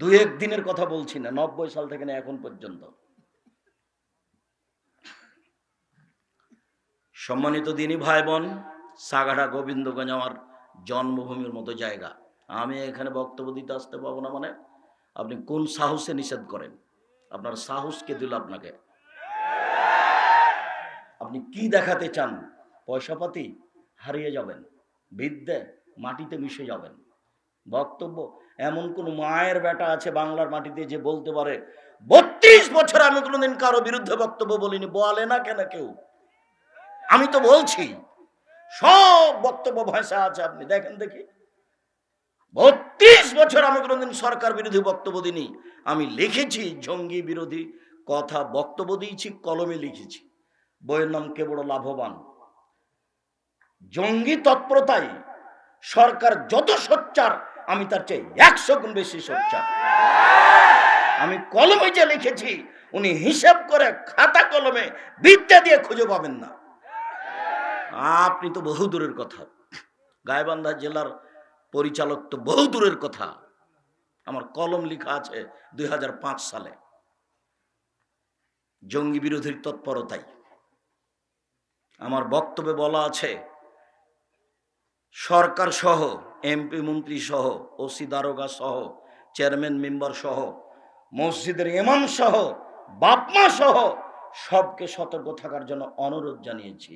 দু এক দিনের কথা বলছি না, নব্বই সাল থেকে না এখন পর্যন্ত। সম্মানিত দিনী ভাই বোন সাগাড়া গোবিন্দগঞ্জ আমার জন্মভূমির মতো জায়গা। আমি এখানে বক্তব্য দিতে আসতে পাবো না মানে আপনি কোন সাহসে নিষেধ করেন? আপনার সাহসকে দিল আপনাকে? আপনি কি দেখাতে চান? পয়সাপাতি হারিয়ে যাবেন, বিদ্যে মাটিতে মিশে যাবেন। বক্তব্য এমন কোন মায়ের বেটা আছে বাংলার মাটিতে যে বলতে পারে, বত্রিশ বছর আমি কোনোদিন কারও বিরুদ্ধে বক্তব্য বলিনি। বলে না কেন কেউ? আমি তো বলছি, সব বক্তব্য ভাষা আছে আপনি। দেখেন দেখি। বত্রিশ বছর আমি কোনোদিন সরকার বিরোধী বক্তব্য দিইনি। আমি লিখেছি, জঙ্গি বিরোধী কথা বক্তব্য দিয়েছি, কলমে লিখেছি। বইয়ের নাম কে বড় লাভবান? জঙ্গি তৎপরতায় সরকার যত সোচ্চার আমি তার চেয়ে একশো গুণ বেশি সোচ্চার। আমি কলমে যে লিখেছি, উনি হিসাব করে খাতা কলমে বিদ্যা দিয়ে খুঁজে পাবেন না। আপনি তো বহু দূরের কথা। গায়বান্ধা জেলার পরিচালক তো বহু দূরের কথা। আমার কলম লেখা আছে দুই হাজার পাঁচ সালে। জঙ্গি বিরোধীর তৎপরতায় আমার বক্তব্যে বলা আছে সরকার সহ এমপি মন্ত্রী সহ, ওসি দারোগা সহ, চেয়ারম্যান মেম্বার সহ, মসজিদের ইমাম সহ বাপমা সহ, সবকে সতর্ক থাকার জন্য অনুরোধ জানিয়েছি।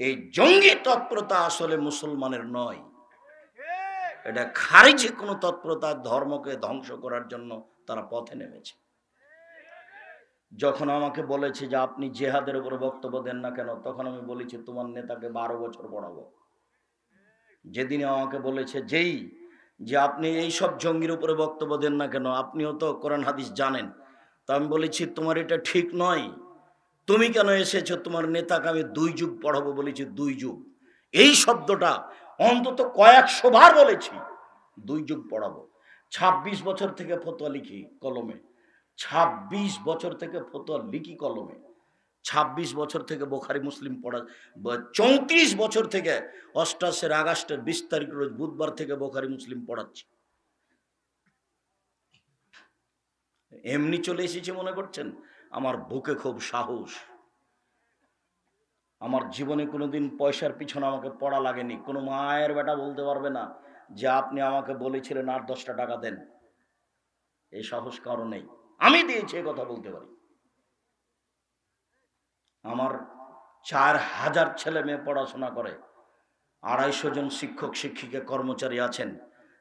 এই জঙ্গি তৎপরতা আসলে মুসলমানের নয়। এটা খারিজি কোনো তৎপরতা ধর্মকে ধ্বংস করার জন্য তারা পথে নেমেছে। যখন আমাকে বলেছে যে আপনি জেহাদের উপরে বক্তব্য দেন না কেন, তখন আমি বলেছি, তোমার নেতাকে বারো বছর পড়াবো। যেদিনে আমাকে বলেছে, যেই, যে আপনি এই সব জঙ্গির উপরে বক্তব্য দেন না কেন, আপনিও তো কোরআন হাদিস জানেন। তা আমি বলেছি, তোমার এটা ঠিক নয়। তুমি কেন এসেছ? তোমার নেতাকে আমি দুই যুগ পড়াবো বলেছি, দুই যুগ। এই শব্দটা অন্তত কয়েকশো বার বলেছি, দুই যুগ পড়াবো। ২৬ বছর থেকে ফতোয়া লিখি কলমে। ২৬ বছর থেকে ফতোয়া লিখি কলমে। ২৬ বছর থেকে বোখারি মুসলিম পড়া চৌত্রিশ বছর থেকে অষ্টাশের আগস্টের বিশ তারিখ রোজ বুধবার থেকে বোখারি মুসলিম পড়াচ্ছি। এমনি চলে এসেছি মনে করছেন? আমার বুকে খুব সাহস। আমার জীবনে কোনোদিন পয়সার পিছনে আমাকে পড়া লাগেনি। কোনো মায়ের বেটা বলতে পারবে না যে আপনি আমাকে বলেছিলেন আর দশটা টাকা দেন। এই সাহস কারও নেই। আমি দিয়েছি কথা বলতে পারি। আমার চার হাজার ছেলে মেয়ে পড়াশোনা করে। আড়াইশো জন শিক্ষক, শিক্ষিকা, কর্মচারী আছেন,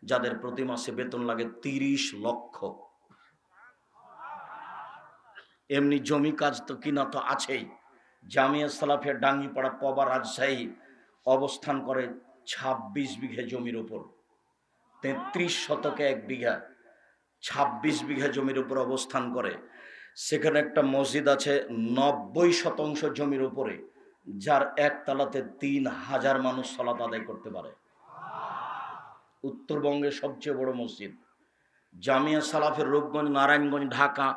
যাদের প্রতি মাসে বেতন লাগে তিরিশ লক্ষ। এমনি জমি কাজ তো কিনা তো আছেই। জামিয়া সালাফিয়া ডাঙ্গিপাড়া পবা রাজশাহী অবস্থান করে ২৬ বিঘে জমির উপর। তেত্রিশ শতকে এক বিঘা ২৬ বিঘা জমির উপর অবস্থান করে। সেখানে একটা মসজিদ আছে নব্বই শতাংশ জমির উপরে, যার একতলাতে তিন হাজার মানুষ সলাত আদায় করতে পারে। উত্তরবঙ্গের সবচেয়ে বড় মসজিদ, জামিয়া সালাফের রূপগঞ্জ, নারায়ণগঞ্জ, ঢাকা,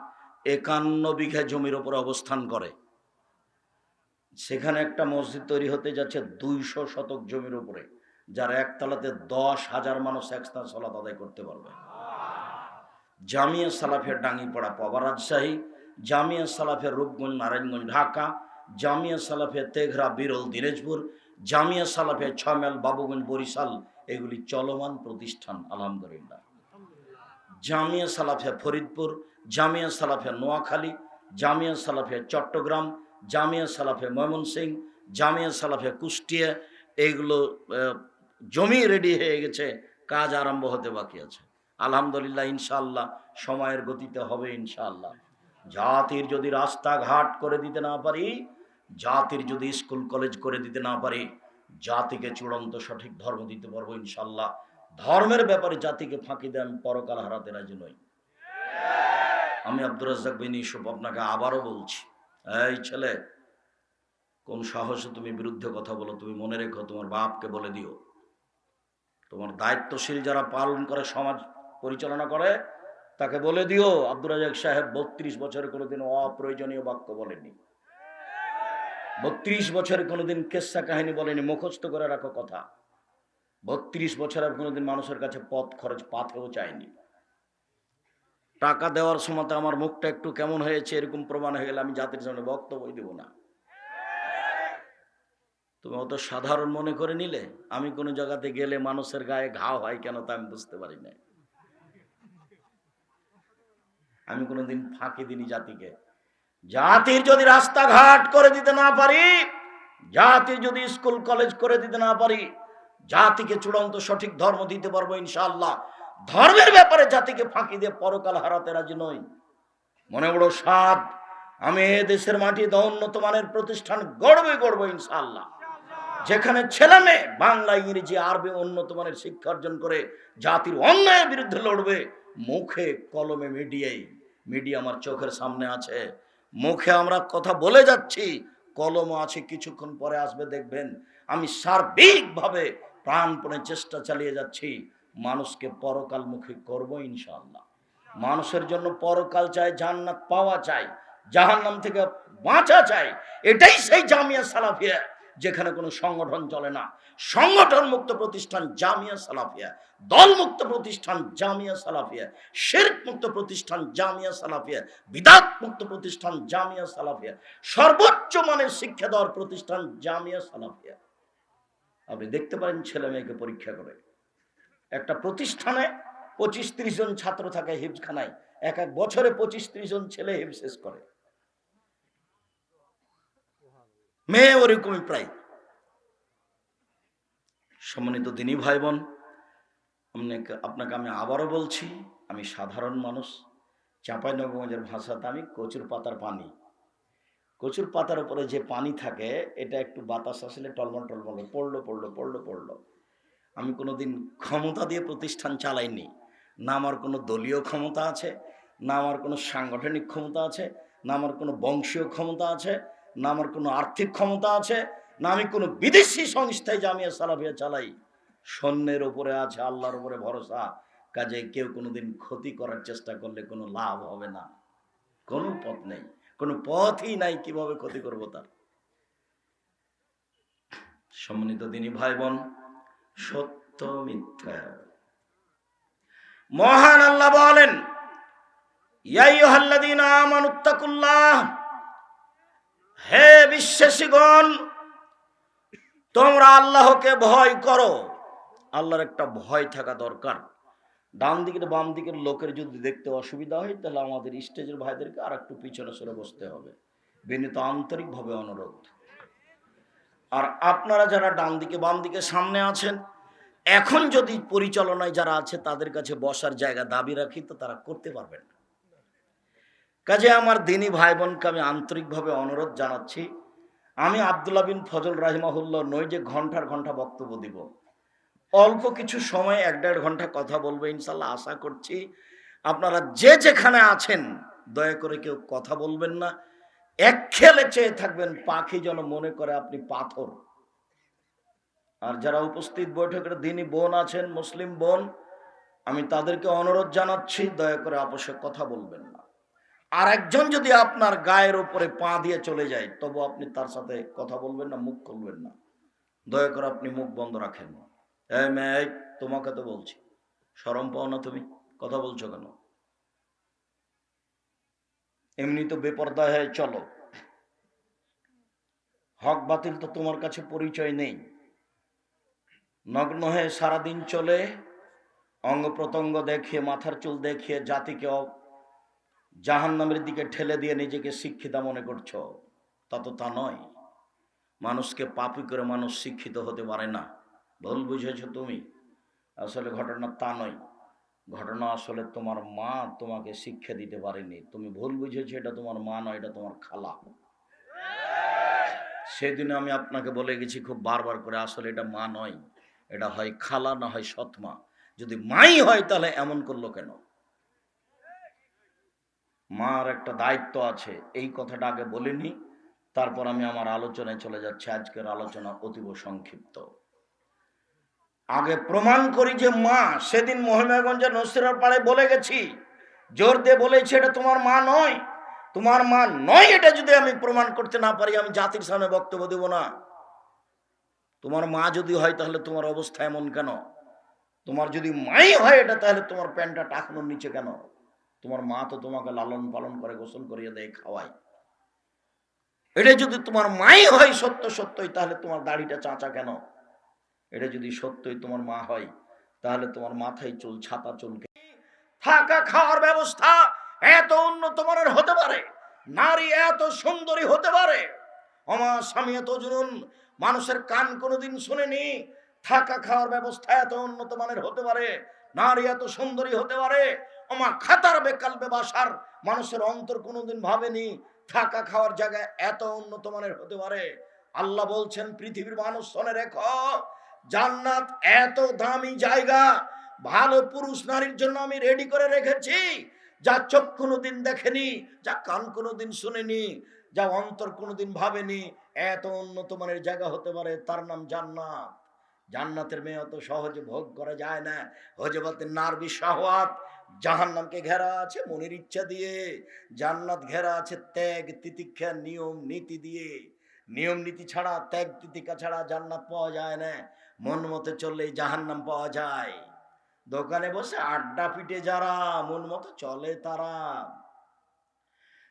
একান্ন বিঘা জমির উপর অবস্থান করে। সেখানে একটা মসজিদ তৈরি হতে যাচ্ছে দুইশো শতক জমির উপরে, যার একতলাতে দশ হাজার মানুষ একস্থান সলাত আদায় করতে পারবে। জামিয়া সালাফের ডাঙ্গিপাড়া পাবা রাজশাহী জামিয়া সালাফের রূপগঞ্জ নারায়ণগঞ্জ ঢাকা জামিয়া সালাফের তেঘরা বিরল দিনাজপুর জামিয়া সালাফের ছমেল বাবুগঞ্জ বরিশাল এগুলি চলমান প্রতিষ্ঠান আলহামদুলিল্লাহ। জামিয়া সালাফে ফরিদপুর জামিয়া সালাফিয়া নোয়াখালী জামিয়া সালাফিয়া চট্টগ্রাম জামিয়া সালাফিয়া ময়মনসিং জামিয়া সালাফে কুষ্টিয়া এইগুলো আহ, জমি রেডি হয়ে গেছে কাজ আরম্ভ হতে বাকি আছে। আলহামদুলিল্লাহ ইনশাআল্লাহ সময়ের গতিতে হবে ইনশাআল্লাহ। জাতির যদি রাস্তাঘাট করে দিতে না পারি, জাতির যদি স্কুল, কলেজ করে দিতে না পারি, জাতিকে চূড়ান্ত সঠিক ধর্ম দিতে পারব ইনশাল্লাহ। ধর্মের ব্যাপারে জাতিকে ফাঁকি আমি পরকাল হারাতে রাজি নই। আমি আব্দুর রাজ্জাক বিন ইউসুফ আপনাকে আবারও বলছি, এই ছেলে, কোন সাহসে তুমি বিরুদ্ধে কথা বলো, তুমি মনে রেখো, তোমার বাপকে বলে দিও। তোমার দায়িত্বশীল যারা পালন করে, সমাজ পরিচালনা করে তাকে বলে দিও, আব্দুর রাজাক সাহেব বত্রিশ বছরে কোনোদিন অপ্রয়োজনীয় বাক্য বলেনি বত্রিশ বছরে কোনোদিন কেসা কাহিনী বলেনি মুখস্থ করে রাখো কথা। বত্রিশ বছর কোনোদিন মানুষের কাছে পথ খরচ পাথেও চায়নি টাকা দেওয়ার সময় আমার মুখটা একটু কেমন হয়েছে, এরকম প্রমাণ হয়ে গেলে আমি জাতির সামনে বক্তব্য দেব না। তুমি অত সাধারণ মনে করে নিলে, আমি কোনো জায়গাতে গেলে মানুষের গায়ে ঘা হয় কেন তা আমি বুঝতে পারি না। আমি কোনোদিন ফাঁকি দিনি জাতিকে। জাতির যদি রাস্তাঘাট করে দিতে না পারি, জাতির যদি স্কুল, কলেজ করে দিতে না পারি, জাতিকে চূড়ান্ত সঠিক ধর্ম দিতে পারব ইনশাল্লাহ ধর্মের ব্যাপারে জাতিকে ফাঁকি দিয়ে পরকাল হারাতে রাজি নই। মনে বড় সাদ আমি এ দেশের মাটিতে উন্নত মানের প্রতিষ্ঠান গড়বে, গড়বো ইনশাল্লাহ যেখানে ছেলে মেয়ে বাংলা, ইংরেজি, আরবি উন্নত মানের শিক্ষা অর্জন করে জাতির অন্যায়ের বিরুদ্ধে লড়বে, মুখে কলমে মিডিয়াই মিডিয়া আমার চোখের সামনে আছে। মুখে আমরা কথা বলে যাচ্ছি, কলমও আছে, কিছুক্ষণ পরে আসবে, দেখবেন। আমি সার্বিকভাবে প্রাণপণে চেষ্টা চালিয়ে যাচ্ছি। মানুষকে পরকালমুখী করব ইনশাল্লাহ মানুষের জন্য পরকাল চাই, জান্নাত পাওয়া চাই, জাহান্নাম থেকে বাঁচা চাই। এটাই সেই জামিয়া সালাফিয়া। যেখানে কোনো সংগঠন চলে না। সংগঠন মুক্ত প্রতিষ্ঠান জামিয়া সালাফিয়া দল মুক্ত প্রতিষ্ঠান জামিয়া সালাফিয়া শেরক মুক্ত প্রতিষ্ঠান জামিয়া সালাফিয়া বিদাত মুক্ত প্রতিষ্ঠান জামিয়া সালাফিয়া, সর্বোচ্চ মানের শিক্ষা দেওয়ার প্রতিষ্ঠান জামিয়া সালাফিয়া। আপনি দেখতে পারেন ছেলে মেয়েকে পরীক্ষা করে। একটা প্রতিষ্ঠানে পঁচিশ ত্রিশ জন ছাত্র থাকে হিফজখানায়। এক এক বছরে পঁচিশ ত্রিশ জন ছেলে হিফ শেষ করে। মেয়ে ওরকমই প্রায়। সম্মানিত দিনী ভাই বোন আপনাকে আমি আবারও বলছি, আমি সাধারণ মানুষ চাঁপাইনগঞ্জের ভাষাতে আমি কচুর পাতার পানি। কচুর পাতার উপরে যে পানি থাকে, এটা একটু বাতাস আসলে টলমল টলমল, পড়ল পড়ল পড়ল পড়ল। আমি কোনোদিন ক্ষমতা দিয়ে প্রতিষ্ঠান চালাইনি। না আমার কোনো দলীয় ক্ষমতা আছে, না আমার কোনো সাংগঠনিক ক্ষমতা আছে, না আমার কোনো বংশীয় ক্ষমতা আছে না আমার কোনো আর্থিক ক্ষমতা আছে, না আমি কোনো বিদেশি সংস্থায় জামিয়া সালাফিয়া চালাই। সৈন্যের উপরে আছে আল্লাহর উপরে ভরসা। কাজে কেউ কোনোদিন ক্ষতি করার চেষ্টা করলে কোনো লাভ হবে না। কোনো পথ নেই। কোনো পথই নাই কীভাবে ক্ষতি করব তার। সম্মানিত দিনী ভাই বোন সত্য মিথ্যা। মহান আল্লাহ বলেন, ইয়া আইয়ুহাল্লাযীনা আমানুত্তাকুল্লাহ হে বিশ্বাসীগণ, তোমরা আল্লাহকে ভয় করো। আল্লাহর একটা ভয় থাকা দরকার। ডান দিকের বাম দিকের লোকের যদি দেখতে অসুবিধা হয়, তাহলে আমাদের স্টেজের ভাইদেরকে আর একটু পিছনে সরে বসতে হবে। বিনীত আন্তরিকভাবে অনুরোধ। আর আপনারা যারা ডান দিকে, বাম দিকে সামনে আছেন, এখন যদি পরিচালনায় যারা আছে, তাদের কাছে বসার জায়গা দাবি রাখি, তো তারা করতে পারবেন না। কাজে আমার দিনী ভাই বোনকে আমি আন্তরিকভাবে অনুরোধ জানাচ্ছি, আমি আবদুল্লাহ বিন ফজল রাহিমাহুল্লাহ নই যে ঘণ্টার ঘণ্টা বক্তব্য দিব। অল্প কিছু সময় এক দেড় ঘণ্টা কথা বলব ইনশাল্লাহ, আশা করছি আপনারা যে যেখানে আছেন, দয়া করে কেউ কথা বলবেন না, এক খেলে চেয়ে থাকবেন পাখি যেন মনে করে আপনি পাথর। আর যারা উপস্থিত বৈঠকের দিনই বোন আছেন, মুসলিম বোন, আমি তাদেরকে অনুরোধ জানাচ্ছি, দয়া করে আপোষে কথা বলবেন। আর একজন যদি আপনার গায়ের উপরে পা দিয়ে চলে যায়, তবু আপনি তার সাথে কথা বলবেন না, মুখ খুলবেন না। দয়া করে আপনি মুখ বন্ধ রাখেন এই মেয়ে, তোমাকে তো বলছি সরম পাও না তুমি, কথা বলছো কেন? এমনি তো বেপর্দা হয়ে চলো। হক বাতিল তো তোমার কাছে পরিচয় নেই। নগ্ন হয়ে সারাদিন চলে অঙ্গ প্রত্যঙ্গ দেখিয়ে, মাথার চুল দেখিয়ে, জাতিকে জাহান নামের দিকে ঠেলে দিয়ে নিজেকে শিক্ষিতা মনে করছ, তা তো তা নয়। মানুষকে পাপি করে মানুষ শিক্ষিত হতে পারে না। ভুল বুঝেছ তুমি? আসলে ঘটনা তা নয়। ঘটনা আসলে তোমার মা তোমাকে শিক্ষা দিতে পারেনি। তুমি ভুল বুঝেছ, এটা তোমার মা নয়, এটা তোমার খালা। সেদিন আমি আপনাকে বলে গেছি খুব বারবার করে, আসলে এটা মা নয়, এটা হয় খালা না হয় সৎমা যদি মাই হয় তাহলে এমন করল কেন? মার একটা দায়িত্ব আছে, এই কথাটা আগে বলিনি তারপর আমি আমার আলোচনায় চলে যাচ্ছি, আজকের আলোচনা অতীব সংক্ষিপ্ত। আগে প্রমাণ করি যে মা, সেদিন মহিমাগঞ্জের নসিরার পাড়ে বলে গেছি, জোর দিয়ে বলেছি, এটা তোমার মা নয়। তোমার মা নয় এটা যদি আমি প্রমাণ করতে না পারি, আমি জাতির সামনে বক্তব্য দেব না। তোমার মা যদি হয় তাহলে তোমার অবস্থা এমন কেন? তোমার যদি মাই হয় এটা, তাহলে তোমার প্যান্টটা টাকানোর নিচে কেন? তোমার মা তো তোমাকে লালন পালন করে, গোসল করিয়ে দেয়, খাওয়ায়। এটা যদি তোমার মাই হয় সত্য সত্যই, তাহলে তোমার দাড়িটা চাঁচা কেন? এটা যদি সত্যই তোমার মা হয়, তাহলে তোমার মাথায় চুল, ছাতা চুলকে থাকা খাওয়ার ব্যবস্থা এত উন্নত মানের হতে পারে। নারী এত সুন্দরী হতে পারে। আমার স্বামী এত জুনুন, মানুষের কান কোনোদিন শুনেনি, থাকা খাওয়ার ব্যবস্থা এত উন্নত মানের হতে পারে। নারী এত সুন্দরী হতে পারে। আমা খাতার বেকাল বেবাসার মানুষের অন্তর কোনোদিন ভাবেনি, থাকা খাওয়ার জায়গায় এত উন্নত মানের হতে পারে। আল্লাহ বলছেন, পৃথিবীর মানুষ শোনে রেখো, জান্নাত এত দামি জায়গা, ভালো পুরুষ নারীর জন্য আমি রেডি করে রেখেছি। যা চোখ কোনোদিন দেখেনি, যা কান কোনোদিন শুনেনি, যা অন্তর কোনোদিন ভাবেনি, এত উন্নত মানের জায়গা হতে পারে, তার নাম জান্নাত। জান্নাতের মেয়ে অত সহজে ভোগ করা যায় না। হজবাতের নারবি শাহওয়াত জাহান নামকে ঘেরা আছে, মনের ইচ্ছা দিয়ে। জান্নাত ঘেরা আছে ত্যাগ, তিতিক্ষা, নিয়ম, নীতি দিয়ে। নিয়ম, নীতি ছাড়া, ত্যাগ, তিতিক্ষা ছাড়া জান্নাত পাওয়া যায় না। মন মতো চললেই জাহান্নাম পাওয়া যায়। দোকানে বসে আড্ডা পিটে যারা, মন মতো চলে তারা।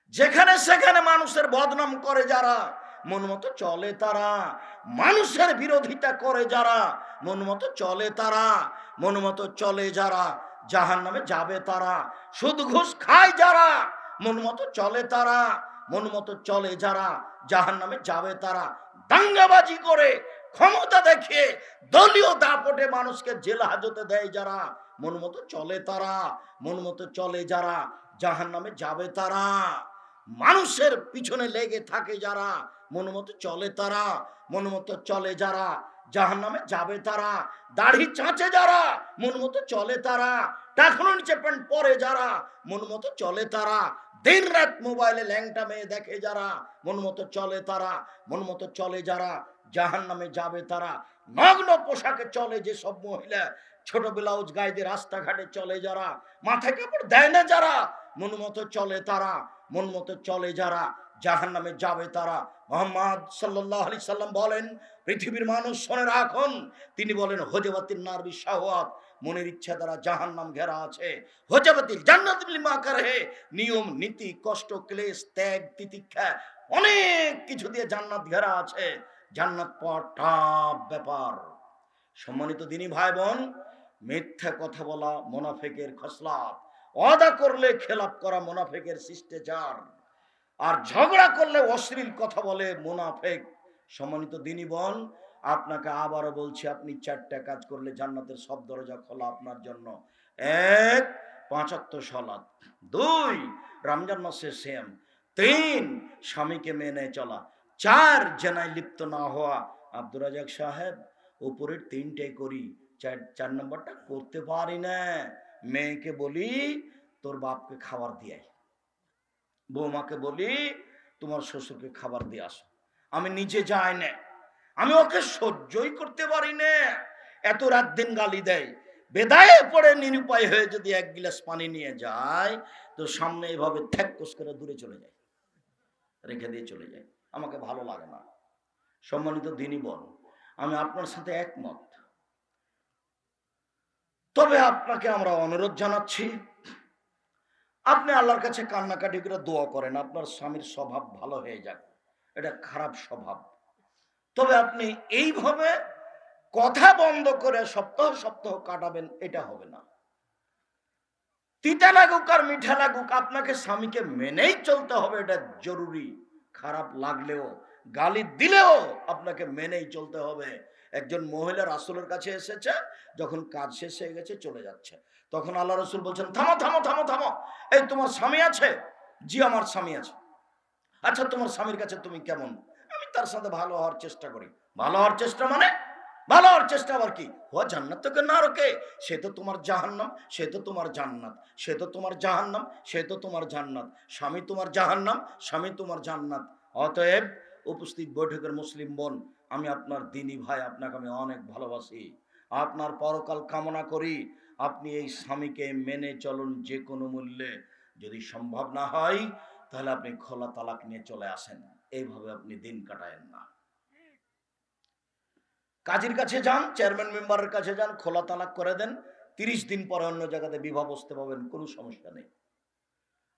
যেখানে সেখানে মানুষের বদনাম করে যারা, মন মতো চলে তারা। মানুষের বিরোধিতা করে যারা, মন মতো চলে তারা। মন মতো চলে যারা জাহান নামে যাবে তারা। সুদ ঘুষ খায় যারা, মন মতো চলে তারা, মন মতো চলে যারা জাহান নামে যাবে তারা। দাঙ্গাবাজি করে, ক্ষমতা দেখিয়ে, দলীয় দাপটে মানুষকে জেল হাজতে দেয় যারা, মন মতো চলে তারা, মন মতো চলে যারা জাহান নামে যাবে তারা। মানুষের পিছনে লেগে থাকে যারা, মন মতো চলে তারা, মন মতো চলে যারা জাহান নামে যাবে তারা। দাড়ি চাঁচে যারা, মন মতো চলে তারা। টাকনো নিচে প্যান্ট পরে যারা, মন মতো চলে তারা। দিন রাত মোবাইলে ল্যাংটা মেয়ে দেখে যারা, মন মতো চলে তারা, মন মতো চলে যারা জাহান নামে যাবে তারা। নগ্ন পোশাকে চলে যে সব মহিলা, ছোট ব্লাউজ গায়ে রাস্তাঘাটে চলে যারা। মাথায় কাপড় দেয় না যারা, মন মতো চলে তারা, মন মতো চলে যারা। জাহান নামে যাবে তারা। মোহাম্মদ সাল্লাহ আলি সাল্লাম বলেন, পৃথিবীর মানুষ শোনে রাখুন। তিনি বলেন হজবাতির নারবি শাহওয়াত মনের ইচ্ছা দ্বারা জাহান নাম ঘেরা আছে। হজবাতিল জান্নাত করে। নিয়ম, নীতি, কষ্ট, ক্লেশ, ত্যাগ, তিতিক্ষা, অনেক কিছু দিয়ে জান্নাত ঘেরা আছে। জান্নাত পাওয়া টাপ ব্যাপার। সম্মানিত দিনী ভাই বোন মিথ্যা কথা বলা মোনাফেকের খসলাত অদা করলে খেলাপ করা মোনাফেকের শিষ্টাচার। আর ঝগড়া করলে অশ্লীল কথা বলে মোনাফেক। সম্মানিত দিনী বোন, আপনাকে আবারও বলছি, আপনি চারটা কাজ করলে জান্নাতের সব দরজা খোলা আপনার জন্য। এক পাঁচাত্তর সলাদ দুই, রমজান মাসে সেম তিন, স্বামীকে মেনে চলা। চার, জেনায় লিপ্ত না হওয়া। আব্দুর রাজাক সাহেব, উপরের তিনটাই করি। চার চার নম্বরটা করতে পারি না। মেয়েকে বলি, তোর বাপকে খাবার দিয়াই বৌমাকে বলি, তোমার শ্বশুরকে খাবার দিয়ে আসো। আমি নিজে যাই না। আমি ওকে সহ্যই করতে পারি না। এত রাত দিন গালি দেয়। বেদায়ে পড়ে নিরুপায় হয়ে যদি এক গিলাস পানি নিয়ে যায়, তো সামনে এভাবে থ্যাকস করে দূরে চলে যায়। রেখে দিয়ে চলে যায়। আমাকে ভালো লাগে না। সম্মানিত দিনই বল আমি আপনার সাথে একমত। তবে আপনাকে আমরা অনুরোধ জানাচ্ছি আপনি আল্লাহর কাছে কান্নাকাটি করে দোয়া করেন, আপনার স্বামীর স্বভাব ভালো হয়ে যাক। এটা খারাপ স্বভাব। তবে আপনি এইভাবে কথা বন্ধ করে সপ্তাহ সপ্তাহ কাটাবেন, এটা হবে না। তিতা লাগুক আর মিঠা লাগুক, আপনাকে স্বামীকে মেনেই চলতে হবে, এটা জরুরি। খারাপ লাগলেও গালি দিলেও আপনাকে মেনেই চলতে হবে। একজন মহিলা রাসুলের কাছে এসেছে, যখন কাজ শেষ হয়ে গেছে চলে যাচ্ছে। তখন আল্লাহ রসুল বলছেন, থামো থামো থামো থামো। এই তোমার স্বামী আছে? জি, আমার স্বামী আছে। আচ্ছা তোমার স্বামীর কাছে তুমি কেমন? আমি তার সাথে ভালো হওয়ার চেষ্টা করি। ভালো হওয়ার চেষ্টা মানে? ভালো হওয়ার চেষ্টা আবার কি? ও জান্নাত তোকে না রোকে। সে তো তোমার জাহান্নাম, সে তো তোমার জান্নাত, সে তো তোমার জাহান্নাম, সে তো তোমার জান্নাত। স্বামী তোমার জাহান্নাম, স্বামী তোমার জান্নাত। অতএব উপস্থিত বৈঠকের মুসলিম বোন, আমি আপনার দিনী ভাই, আপনাকে আমি অনেক ভালোবাসি। আপনার পরকাল কামনা করি, আপনি এই স্বামীকে মেনে চলুন যে কোনো মূল্যে। যদি সম্ভব না হয়, তাহলে আপনি খোলা তালাক নিয়ে চলে আসেন। এইভাবে আপনি দিন কাটায়েন না। কাজীর কাছে যান, চেয়ারম্যান মেম্বারের কাছে যান, খোলা তালাক করে দেন। তিরিশ দিন পরে অন্য জায়গাতে বিবাহ বসতে পাবেন, কোনো সমস্যা নেই।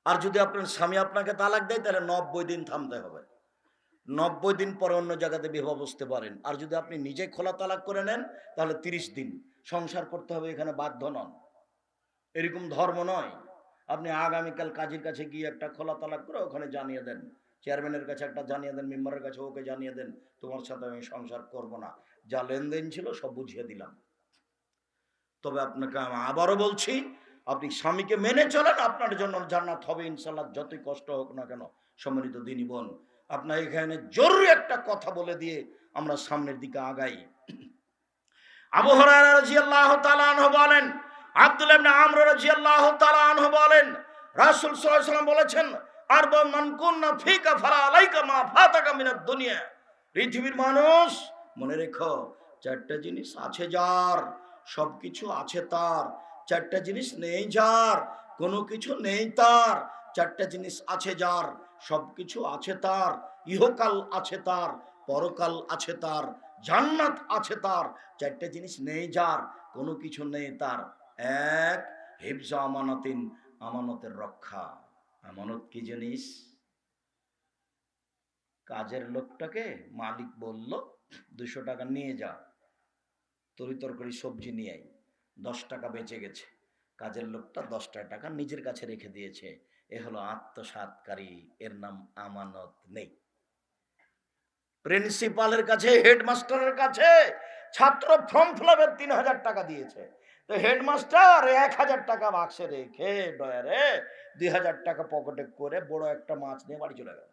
আর যদি আপনার স্বামী আপনাকে তালাক দেয়, তাহলে নব্বই দিন থামতে হবে। নব্বই দিন পরে অন্য জায়গাতে বিবাহ বসতে পারেন। আর যদি আপনি নিজে খোলা তালাক করে নেন, তাহলে তিরিশ দিন। সংসার করতে হবে এখানে বাধ্য নন। এরকম ধর্ম নয়। আপনি আগামীকাল কাজীর কাছে গিয়ে একটা খোলা তালাক করে ওখানে জানিয়ে দেন। চেয়ারম্যানের কাছে একটা জানিয়ে দেন, মেম্বারের কাছে ওকে জানিয়ে দেন, তোমার সাথে আমি সংসার করব না। যা লেনদেন ছিল সব বুঝিয়ে দিলাম। তবে আপনাকে আমি আবারও বলছি, আপনি স্বামীকে মেনে চলেন, আপনার জন্য জান্নাত হবে ইনশাল্লাহ যতই কষ্ট হোক না কেন। সম্মানিত দিনী বোন আপনার এখানে জরুরি একটা কথা বলে দিয়ে আমরা সামনের দিকে আগাই। আবু হুরায়রা রাদিয়াল্লাহু তাআলা আনহু বলেন আমর বলেছেন ফালা আলাইকা মা দুনিয়া। মানুষ, মনে রেখো, চারটা জিনিস আছে যার, সবকিছু আছে তার। চারটা জিনিস নেই যার, কোনো কিছু নেই তার। চারটা জিনিস আছে যার সবকিছু আছে তার, ইহকাল আছে তার, পরকাল আছে তার, জান্নাত আছে তার, চারটে জিনিস নেই যার, কোনো কিছু নেই তার। এক, হেফজা আমানতিন, আমানতের রক্ষা। আমানত কি জিনিস? কাজের লোকটাকে মালিক বলল, দুশো টাকা নিয়ে যা, তরি তরকারি, সবজি নিয়ে আই দশ টাকা বেঁচে গেছে। কাজের লোকটা দশটা টাকা নিজের কাছে রেখে দিয়েছে। এ হলো আত্মসাৎকারী এর নাম আমানত নেই। প্রিন্সিপালের কাছে হেডমাস্টারের কাছে ছাত্র ফর্ম ফিলাপের তিন হাজার টাকা দিয়েছে। তো হেডমাস্টার এক হাজার টাকা বাক্সে রেখে ডয়ারে দুই হাজার টাকা পকেটে করে বড় একটা মাছ নিয়ে বাড়ি চলে গেল।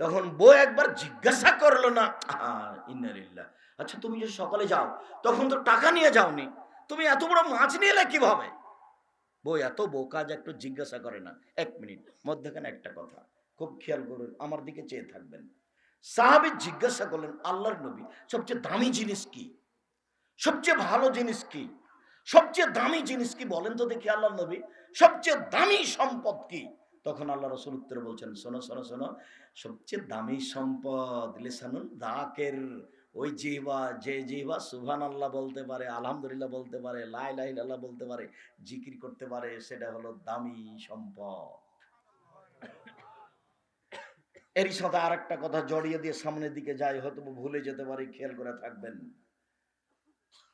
তখন বউ একবার জিজ্ঞাসা করল না আহ, ইন্নালিল্লাহ আচ্ছা তুমি যদি সকালে যাও তখন তো টাকা নিয়ে যাওনি তুমি এত বড় মাছ নিয়ে এলে কীভাবে? বই এত বোকাজ একটু জিজ্ঞাসা করে না। এক মিনিট, মধ্যখানে একটা কথা। খুব খেয়াল করুন, আমার দিকে চেয়ে থাকবেন। সাহাবি জিজ্ঞাসা করলেন, আল্লাহর নবী, সবচেয়ে দামি জিনিস কি? সবচেয়ে ভালো জিনিস কি? সবচেয়ে দামি জিনিস কি? বলেন তো দেখি আল্লাহর নবী, সবচেয়ে দামি সম্পদ কি? তখন আল্লাহ রসুল উত্তর বলছেন, শোনো শোনো শোনো, সবচেয়ে দামি সম্পদ, লিসানুন দাকের ওই জিহবা, যে জিহবা সুভান আল্লাহ বলতে পারে, আলহামদুলিল্লাহ বলতে পারে লাই লাই আল্লাহ বলতে পারে, জিকির করতে পারে, সেটা হলো দামি সম্পদ। এরই সাথে আর একটা কথা জড়িয়ে দিয়ে সামনের দিকে যাই হয়তো ভুলে যেতে পারি, খেয়াল করে থাকবেন।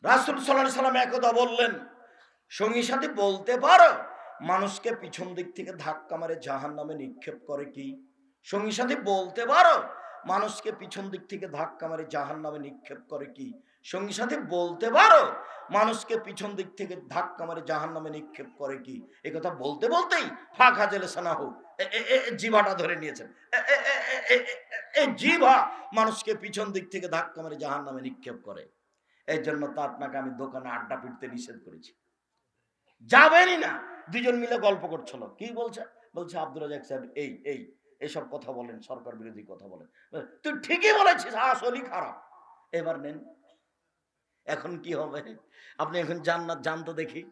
রাসুল সাল্লাহ সাল্লাম একদা বললেন, সঙ্গী সাথে, বলতে পারো, মানুষকে পিছন দিক থেকে ধাক্কা মারে জাহান নামে নিক্ষেপ করে কি? সঙ্গী সাথে, বলতে পারো মানুষকে পিছন দিক থেকে ধাক্কা মারে জাহান নামে নিক্ষেপ করে কি? সঙ্গী সাথে, বলতে পারো? মানুষকে পিছন দিক থেকে ধাক্কা মারে জাহান নামে নিক্ষেপ করে কি? এ কথা বলতে বলতেই ফাঁক এ- এ- এ- জিভাটা ধরে নিয়েছেন। জিভা মানুষকে পিছন দিক থেকে ধাক্কা মারে জাহান নামে নিক্ষেপ করে। এই জন্য তো আপনাকে আমি দোকানে আড্ডা পিটতে নিষেধ করেছি। যাবেনই না। দুজন মিলে গল্প করছিল। কি বলছে? বলছে আব্দুল রাজাক সাহেব, এই এই এসব কথা বলেন, সরকার বিরোধী কথা বলেন। তুই ঠিকই বলেছিস, আসলই খারাপ। এবার নেন। এখন কি হবে? আপনি এখন জান্নাত জানতো দেখি।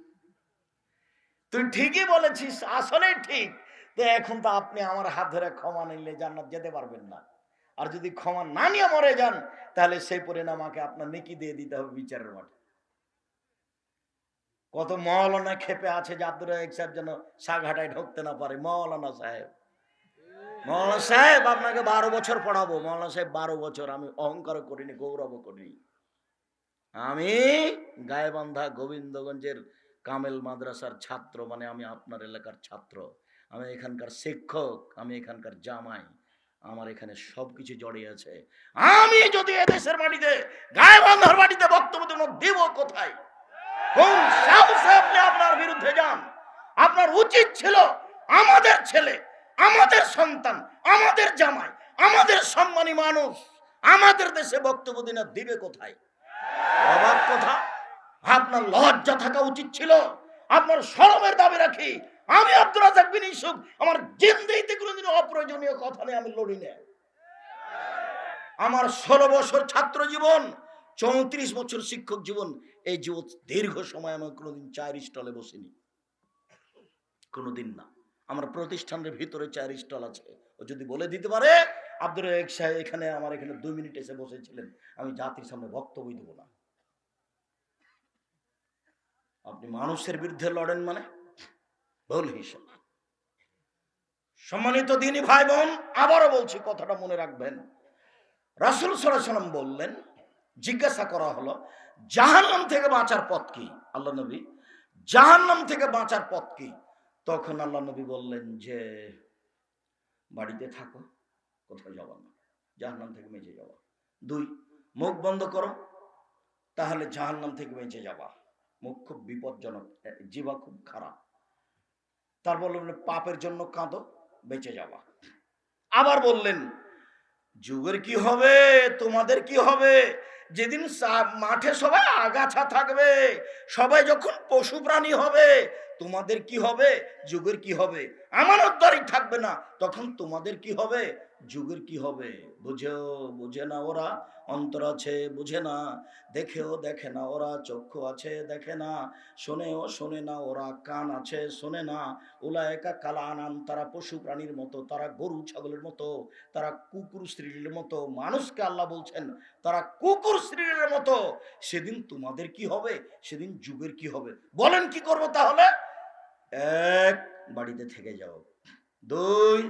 তুই ঠিকই বলেছিস আসলে ঠিক। তো এখন তো আপনি আমার হাত ধরে ক্ষমা নিলে জান্নাত যেতে পারবেন না। আর যদি ক্ষমা না নিয়ে মরে যান, তাহলে সেই পরিণাম আমাকে আপনার নেকি দিয়ে দিতে হবে বিচারের মাঠে। কত মৌলানা খেপে আছে যে আব্দুল সাহেব যেন সাঘাটায় ঢুকতে না পারে। মৌলানা সাহেব। মৌলানা সাহেব, আপনাকে বারো বছর পড়াবো। মৌলানা সাহেব, বারো বছর আমি অহংকার করিনি, গৌরব করিনি। আমি গায়েবান্ধা গোবিন্দগঞ্জের কামেল মাদ্রাসার ছাত্র মানে আমি আপনার এলাকার ছাত্র। আমি এখানকার শিক্ষক, আমি এখানকার জামাই। আমার এখানে সব কিছু জড়িয়ে আছে। আমি যদি এদেশের মাটিতে, গায়েবান্ধার মাটিতে বক্তব্য দেব দেব কোথায়? কোন সাহসে আপনি আপনার বিরুদ্ধে যান? আপনার উচিত ছিল আমাদের ছেলে আমাদের সন্তান, আমাদের জামাই, আমাদের সম্মানী মানুষ, আমাদের দেশে বক্তব্য দিনা দিবে কোথায়? কথা, আপনার লজ্জা থাকা উচিত ছিল। আপনার শরমের দাবি রাখি। আমি আব্দুল রাজাক বিন ইউসুফ, আমার জিন্দেগিতে কোনোদিন অপ্রয়োজনীয় কথা নিয়ে আমি লড়ি না আমার ষোলো বছর ছাত্র জীবন, চৌত্রিশ বছর শিক্ষক জীবন, এই জীবন দীর্ঘ সময় আমি কোনোদিন চায়ের স্টলে বসিনি। কোনোদিন না। আমার প্রতিষ্ঠানের ভিতরে চায়ের স্টল আছে। ও যদি বলে দিতে পারে, আব্দুর রাজাক সাহেব এখানে আমার এখানে দুই মিনিট এসে বসেছিলেন, আমি জাতির সামনে বক্তব্যই দেবো না। আপনি মানুষের বিরুদ্ধে লড়েন মানে? ভুল হিসাব। সম্মানিত দিনী ভাই বোন আবারও বলছি, কথাটা মনে রাখবেন। রাসুল সাল্লাম বললেন, জিজ্ঞাসা করা হলো, জাহান্নাম থেকে বাঁচার পথ কি? আল্লাহ নবী, জাহান্নাম থেকে বাঁচার পথ কি? তখন আল্লাহ নবী বললেন যে, বাড়িতে থাকো, কোথাও যাবা না। জাহান্নাম থেকে বেঁচে যাওয়া দুই, মুখ বন্ধ করো, তাহলে জাহান্নাম থেকে বেঁচে যাবা। মুখ খুব বিপজ্জনক জিবা খুব খারাপ। তার বললেন, পাপের জন্য কাঁদো, বেঁচে যাবা। আবার বললেন, যুগের কি হবে, তোমাদের কি হবে? যেদিন মাঠে সবাই আগাছা থাকবে, সবাই যখন পশু প্রাণী হবে, তোমাদের কি হবে? যুগের কি হবে? আমার আমানতদারি থাকবে না। তখন তোমাদের কি হবে? যুগের কি হবে? বুঝেও, বুঝে না ওরা, অন্তর আছে, বুঝে না। দেখেও, দেখে না ওরা, চক্ষু আছে, দেখে না। শোনেও, শোনে না ওরা, কান আছে, শোনে না। ওলা একা কালা আনান তারা পশু প্রাণীর মতো, তারা গরু, ছাগলের মতো, তারা কুকুর, স্ত্রীর মতো। মানুষকে আল্লাহ বলছেন, তারা কুকুর স্ত্রীর মতো। সেদিন তোমাদের কি হবে? সেদিন যুগের কি হবে? বলেন কি করব তাহলে? এক বাড়িতে থেকে যাও। দুই